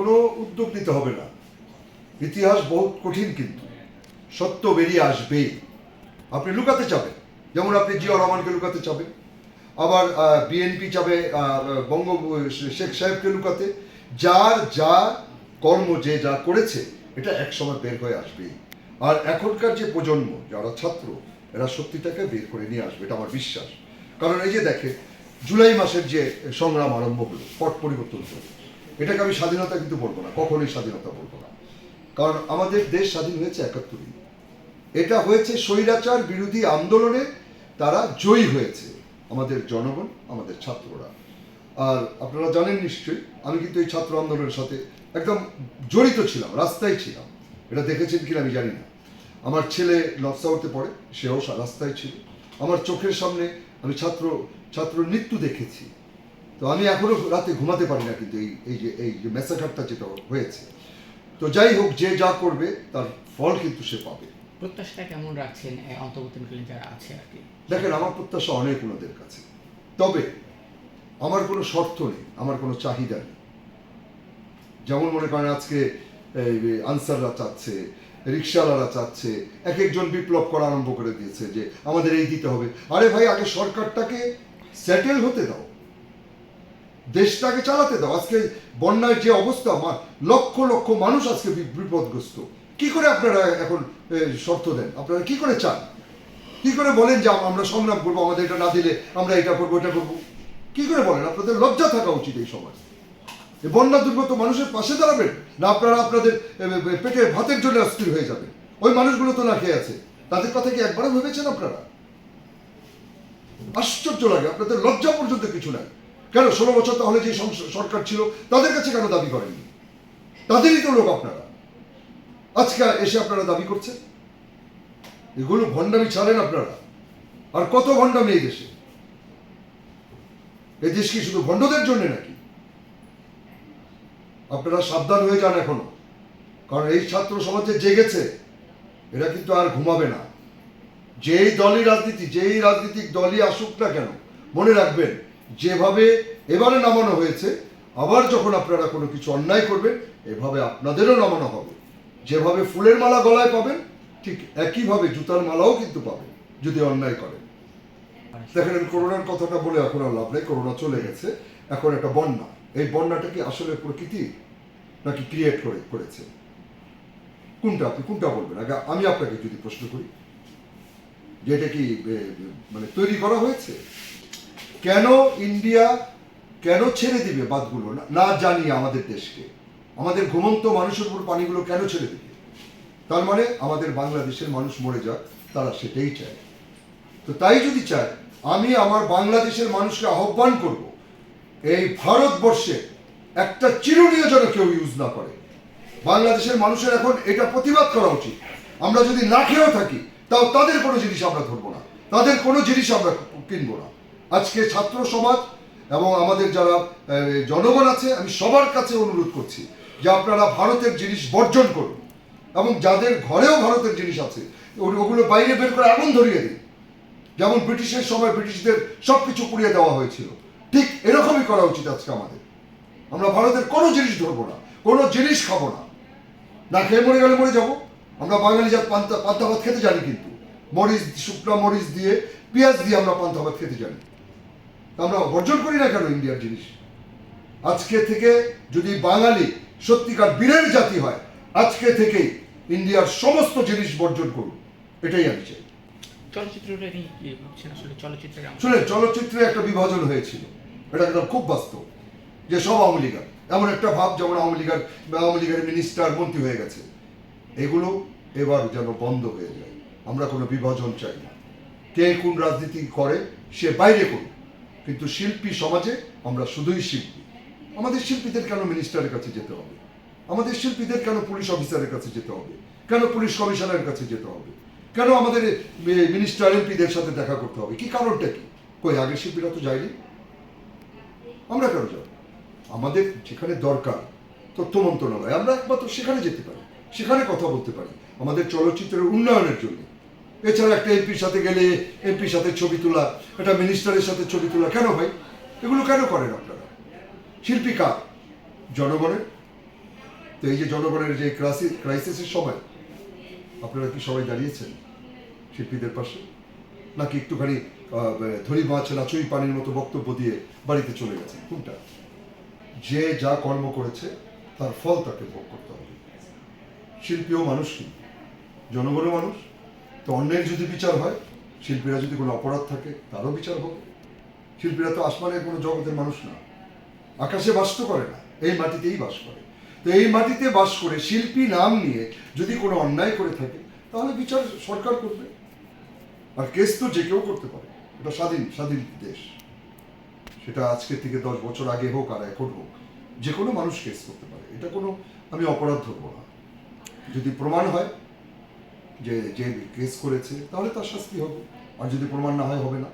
কোনো উদ্যোগ নিতে হবে না। ইতিহাস বহুত কঠিন কিন্তু। সত্য বেরিয়ে আসবে। আপনি লুকাতে চাবেন। যেমন আপনি জিয়া রহমানকে লুকাতে চাবেন। আবার বিএনপি চাবে বঙ্গ, শেখ সাহেবকে লুকাতে। যার যা কর্ম, যে যা করেছে, এটা একসময় বের হয়ে আসবে। আর এখনকার যে প্রজন্ম, যারা ছাত্র, এরা সত্যিটাকে বের করে নিয়ে আসবে, এটা আমার বিশ্বাস। কারণ এই যে দেখে জুলাই মাসের যে সংগ্রাম আরম্ভ হলো, পট পরিবর্তন হলো। এটাকে আমি স্বাধীনতা কিন্তু বলব না, কখনোই স্বাধীনতা বলব না। কারণ আমাদের দেশ স্বাধীন হয়েছে একাত্তরে। এটা হয়েছে স্বৈরাচার বিরোধী আন্দোলনে তারা জয়ী হয়েছে, আমাদের জনগণ, আমাদের ছাত্ররা। আর আপনারা জানেন নিশ্চয়ই, আমি কিন্তু এই ছাত্র আন্দোলনের সাথে একদম জড়িত ছিলাম, রাস্তায় ছিলাম। এটা দেখেছেন কিনা আমি জানি না। আমার ছেলে নকশাউতে পড়ে, সেও রাস্তায় ছিল। আমার চোখের সামনে আমি ছাত্র ছাত্র নৃত্য দেখেছি। তো আমি এখনও রাতে ঘুমাতে পারি না কিন্তু এই এই যে এই যে মেসাঘাটটা যেটা হয়েছে। তো যাই হোক যে যা করবে তার ফল কিন্তু সে পাবে। প্রত্যাশাটা কেমন রাখছেন অন্তর্বর্তীকালীন যারা আছে আর কি? দেখেন আমার প্রত্যাশা অনেক ওনাদের কাছে। তবে আমার কোনো শর্ত নেই আমার কোনো চাহিদা নেই। যেমন মনে করেন আজকে আনসাররা চাচ্ছে রিক্সাওয়ালারা চাচ্ছে এক একজন বিপ্লব করা আরম্ভ করে দিয়েছে যে আমাদের এই দিতে হবে। আরে ভাই আগে সরকারটাকে সেটেল হতে দাও। দেশটাকে চালাতে দাও। আজকে বন্যার যে অবস্থা লক্ষ লক্ষ মানুষ আজকে বিপদগ্রস্ত। কি করে আপনারা এখন শর্ত দেন? আপনারা কি করে চান? কি করে বলেন যে আমরা সংগ্রাম করব, আমাদের এটা না দিলে আমরা এটা করব এটা করব? কি করে বলেন? আপনাদের লজ্জা থাকা উচিত এই এই বন্যা দুর্গত মানুষের পাশে দাঁড়াবেন না, আপনারা আপনাদের পেটে ভাতের জন্য অস্থির হয়ে যাবেন। ওই মানুষগুলো তো না খেয়ে আছে। তাদের কথা কি একবারও ভেবেছেন আপনারা? আশ্চর্য লাগে, আপনাদের লজ্জা পর্যন্ত কিছু নাই। কেন? ষোলো বছর তাহলে যে সরকার ছিল, তাদের কাছে কেন দাবি করেননি? তাদেরই তো লোক আপনারা। আজকে এসে আপনারা দাবি করছেন? এগুলো ভণ্ডামি ছাড়েন আপনারা। আর কত ভণ্ডামি এই দেশে? এই দেশ কি শুধু ভণ্ডদের জন্য নাকি? আপনারা সাবধান হয়ে যান এখনও। কারণ এই ছাত্র সমাজে জেগেছে এরা কিন্তু আর ঘুমাবে না। যেই দলই রাজনীতি, যেই রাজনৈতিক দলই আসুক না কেন, মনে রাখবেন যেভাবে এবারে নামানো হয়েছে, আবার যখন আপনারা কোনো কিছু অন্যায় করবেন, এভাবে আপনাদেরও নামানো হবে। যেভাবে ফুলের মালা গলায় পাবেন, ঠিক একইভাবে জুতার মালাও কিন্তু পাবেন, যদি অন্যায় করেন। দেখেন, আমি করোনার কথাটা বলে এখন আর লাভ নেই, করোনা চলে গেছে। এখন একটা বন্যা। এই বন্যাটা কি আসলে প্রকৃতি, নাকি ক্রিয়েট করে, করেছে? কোনটা আপনি, কোনটা বলবেন? আগে আমি আপনাকে যদি প্রশ্ন করি, যে এটা কি মানে তৈরি করা হয়েছে? কেন ইন্ডিয়া কেন ছেড়ে দিবে বাদগুলো না- না জানিয়ে আমাদের দেশকে। আমাদের ঘুমন্ত মানুষের উপর পানিগুলো কেন ছেড়ে দিবে? তার মানে আমাদের বাংলাদেশের মানুষ মরে যাক, তারা সেটাই চায়। তো তাই যদি চায়, আমি আমার বাংলাদেশের মানুষকে আহ্বান করব, এই ভারতবর্ষে একটা চিরুনিও যেন কেউ ইউজ না করে। বাংলাদেশের মানুষের এখন এটা প্রতিবাদ করা উচিত। আমরা যদি না খেয়েও থাকি, তাও তাদের কোনো জিনিস আমরা ধরবো না। তাদের কোনো জিনিস আমরা কিনবো না। আজকে ছাত্র সমাজ এবং আমাদের যারা জনগণ আছে, আমি সবার কাছে অনুরোধ করছি যে আপনারা ভারতের জিনিস বর্জন করুন এবং যাদের ঘরেও ভারতের জিনিস আছে ওগুলো বাইরে বের করে আগুন ধরিয়ে দিন। যেমন ব্রিটিশের সময় ব্রিটিশদের সব কিছু পুড়িয়ে দেওয়া হয়েছিল। ঠিক এরকমই করা উচিত আজকে আমাদের। আমরা ভারতের কোনো জিনিস ধরবো না, কোনো জিনিস খাব না। না খেয়ে মরে গেলে মরে যাব। আমরা বাঙালি যা পান্তা পান্তা ভাত খেতে জানি কিন্তু। মরিচ, শুকনা মরিচ দিয়ে, পেঁয়াজ দিয়ে আমরা পান্তা ভাত খেতে জানি। আমরা বর্জন করি না কেন ইন্ডিয়ার জিনিস? আজকে থেকে যদি বাঙালি সত্যিকার বীরের জাতি হয় আজকে থেকেই ইন্ডিয়ার সমস্ত জিনিস বর্জন করুন। এটাই আমি চাই। শুনে চলচ্চিত্রে একটা বিভাজন হয়েছিল। এটা একদম খুব বাস্তব। যে সব আওয়ামী লীগার এমন একটা ভাব যেমন আওয়ামী লীগার আওয়ামী লীগের মিনিস্টার মন্ত্রী হয়ে গেছে। এগুলো এবার যেন বন্ধ হয়ে যায়। আমরা কোনো বিভাজন চাই না। কে কোন রাজনীতি করে সে বাইরে করুক। কিন্তু শিল্পী সমাজে আমরা শুধুই শিল্পী। আমাদের শিল্পীদের কেন মিনিস্টারের কাছে যেতে হবে? আমাদের শিল্পীদের কেন পুলিশ অফিসারের কাছে যেতে হবে? কেন পুলিশ কমিশনারের কাছে যেতে হবে? কেন আমাদের মিনিস্টার এমপিদের সাথে দেখা করতে হবে? কি কারণটা কি? কই আগের শিল্পীরা তো যায়নি? আমরা কেন যাব? আমাদের যেখানে দরকার তথ্য মন্ত্রণালয়, আমরা একমাত্র সেখানে যেতে পারি, সেখানে কথা বলতে পারি। আমাদের চলচ্চিত্রের উন্নয়নের জন্য এছাড়া একটা এমপির সাথে গেলে এমপির সাথে ছবি তোলা, একটা মিনিস্টারের সাথে ছবি তোলা কেন ভাই এগুলো কেন করেন আপনারা? শিল্পী কার? জনগণের? তো এই যে জনগণের যে ক্রাইসিস ক্রাইসিসের সময়, আপনারা কি সবাই দাঁড়িয়েছেন শিল্পীদের পাশে? নাকি একটুখানি ধরি মাছ নাচুই পানির মতো বক্তব্য দিয়ে বাড়িতে চলে গেছে কোনটা? যে যা কর্ম করেছে, তার ফল তাকে ভোগ করতে হবে। শিল্পীও মানুষ কিন্তু, জনগণও মানুষ। তো অন্যের যদি বিচার হয়, শিল্পীরা যদি কোনো অপরাধ থাকে, তারও বিচার হবে। শিল্পীরা তো আসমানের কোনো জগতের মানুষ না। আকাশে বাস তো করে না, এই মাটিতেই বাস করে। তো এই মাটিতে বাস করে শিল্পী নাম নিয়ে যদি কোনো অন্যায় করে থাকে, তাহলে বিচার সরকার করবে। আর কেস তো যে কেউ করতে পারে, এটা স্বাধীন স্বাধীন দেশ। সেটা আজকে থেকে দশ বছর আগে হোক আর এখন হোক, যে কোনো মানুষ কেস করতে পারে। এটা কোনো আমি অপরাধ ধরবো না। যদি প্রমাণ হয় যে যে কেস করেছে, তাহলে তার শাস্তি হবে। আর যদি প্রমাণ না হয়, হবে না।